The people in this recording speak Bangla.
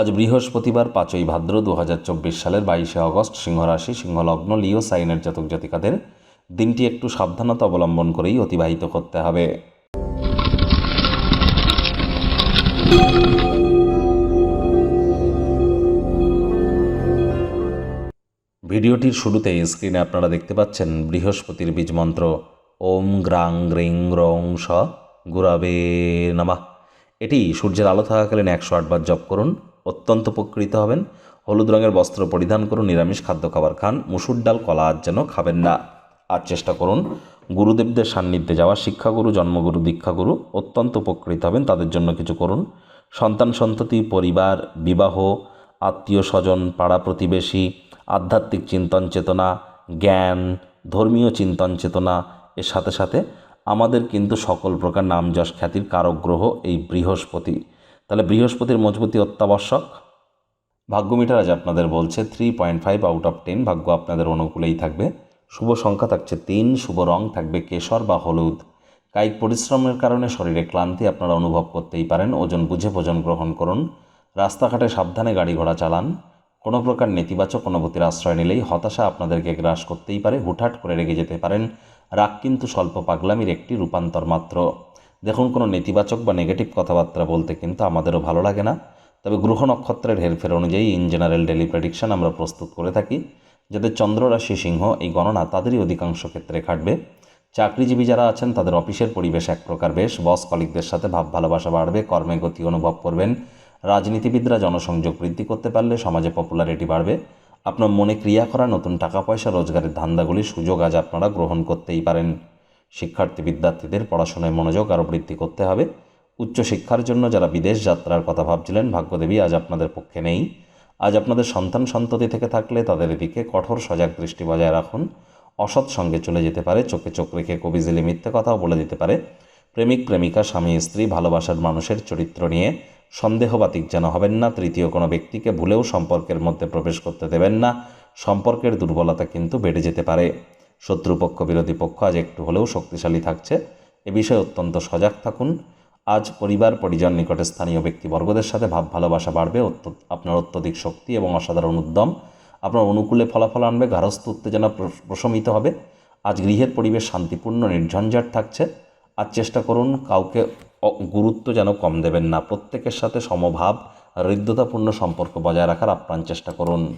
আজ বৃহস্পতিবার পাঁচই ভাদ্র দু হাজার চব্বিশ সালের বাইশে আগস্ট সিংহরাশি, সিংহলগ্ন, লিও সাইনের জাতক জাতিকাদের দিনটি একটু সাবধানতা অবলম্বন করেই অতিবাহিত করতে হবে। ভিডিওটির শুরুতেই স্ক্রিনে আপনারা দেখতে পাচ্ছেন বৃহস্পতির বীজ মন্ত্র। ওম গ্রাং গ্রিং রং স গুরাবে নামা। এটি সূর্যের আলো থাকাকালীন একশো আটবার জপ করুন। অত্যন্ত উপকৃত হবেন। হলুদ রঙের বস্ত্র পরিধান করুন, নিরামিষ খাদ্য খাবার খান, মুসুর ডাল, কলা আজ যেন খাবেন না। আর চেষ্টা করুন, গুরুদেবদের সান্নিধ্যে যাওয়া শিক্ষাগুরু, জন্মগুরু, দীক্ষাগুরু অত্যন্ত উপকৃত হবেন, তাদের জন্য কিছু করুন। সন্তান সন্ততি, পরিবার, বিবাহ, আত্মীয় স্বজন, পাড়া প্রতিবেশী, আধ্যাত্মিক চিন্তন চেতনা, জ্ঞান, ধর্মীয় চিন্তন চেতনা, এর সাথে সাথে আমাদের কিন্তু সকল প্রকার নাম যশ খ্যাতির কারক গ্রহ এই বৃহস্পতি। তাহলে বৃহস্পতির মজবুতি অত্যাবশ্যক। ভাগ্য মিটার আজ আপনাদের বলছে three point five out of ten ভাগ্য আপনাদের অনুকূলেই থাকবে। শুভ সংখ্যা থাকছে তিন, শুভ রং থাকবে কেশর বা হলুদ। কায়িক পরিশ্রমের কারণে শরীরে ক্লান্তি আপনারা অনুভব করতেই পারেন। ওজন বুঝে ভোজন গ্রহণ করুন। রাস্তাঘাটে সাবধানে গাড়ি ঘোড়া চালান। কোনো প্রকার নেতিবাচক অনুভূতির আশ্রয় নিলেই হতাশা আপনাদেরকে গ্রাস করতেই পারে। হুটহাট করে রেগে যেতে পারেন। রাগ কিন্তু স্বল্প পাগলামির একটি রূপান্তর মাত্র। দেখুন, কোনো নেতিবাচক বা নেগেটিভ কথাবার্তা বলতে কিন্তু আমাদেরও ভালো লাগে না। তবে গ্রহ নক্ষত্রের হেরফের অনুযায়ী ইন জেনারেল ডেলি প্রেডিকশন আমরা প্রস্তুত করে থাকি যাদের চন্দ্র রাশি সিংহ এই গণনা তাদেরই অধিকাংশ ক্ষেত্রে খাটবে। চাকরিজীবী যারা আছেন, তাদের অফিসের পরিবেশ এক প্রকার বেশ বস কলিকদের সাথে ভাব ভালোবাসা বাড়বে, কর্মে গতি অনুভব করবেন। রাজনীতিবিদরা জনসংযোগ বৃদ্ধি করতে পারলে সমাজে পপুলারিটি বাড়বে। আপনার মনে ক্রিয়া করা নতুন টাকা পয়সা রোজগারের ধান্দাগুলির সুযোগ আজ আপনারা গ্রহণ করতেই পারেন। শিক্ষার্থী বিদ্যার্থীদের পড়াশোনায় মনোযোগ আরও বৃদ্ধি করতে হবে। উচ্চশিক্ষার জন্য যারা বিদেশ যাত্রার কথা ভাবছিলেন, ভাগ্যদেবী, আজ আপনাদের পক্ষে নেই। আজ আপনাদের সন্তান সন্ততি থেকে থাকলে তাদের এদিকে কঠোর সজাগ দৃষ্টি বজায় রাখুন। অসৎ সঙ্গে চলে যেতে পারে, চোখে চোখ রেখে কবিজিলি মিথ্যে কথাও বলে দিতে পারে। প্রেমিক, প্রেমিকা, স্বামী, স্ত্রী, ভালোবাসার মানুষের চরিত্র নিয়ে সন্দেহবাতিক যেন হবেন না, তৃতীয় কোনো ব্যক্তিকে ভুলেও সম্পর্কের মধ্যে প্রবেশ করতে দেবেন না। সম্পর্কের দুর্বলতা কিন্তু বেড়ে যেতে পারে। শত্রুপক্ষ, বিরোধী পক্ষ আজ একটু হলেও শক্তিশালী থাকছে। এ বিষয়ে অত্যন্ত সজাগ থাকুন। আজ পরিবার, পরিজন, নিকটে স্থানীয় ব্যক্তিবর্গদের সাথে ভাব, ভালোবাসা বাড়বে আপনার অত্যধিক শক্তি এবং অসাধারণ উদ্যম। আপনার অনুকূলে ফলাফল আনবে, গারস্থ উত্তেজনা প্র- প্রশমিত হবে। আজ গৃহের পরিবেশ শান্তিপূর্ণ, নির্ঝঞ্ঝাট থাকছে। আজ চেষ্টা করুন কাউকে গুরুত্ব যেন কম দেবেন না। প্রত্যেকের সাথে সমভাব, হৃদ্যতাপূর্ণ সম্পর্ক বজায় রাখার আপ্রাণ চেষ্টা করুন।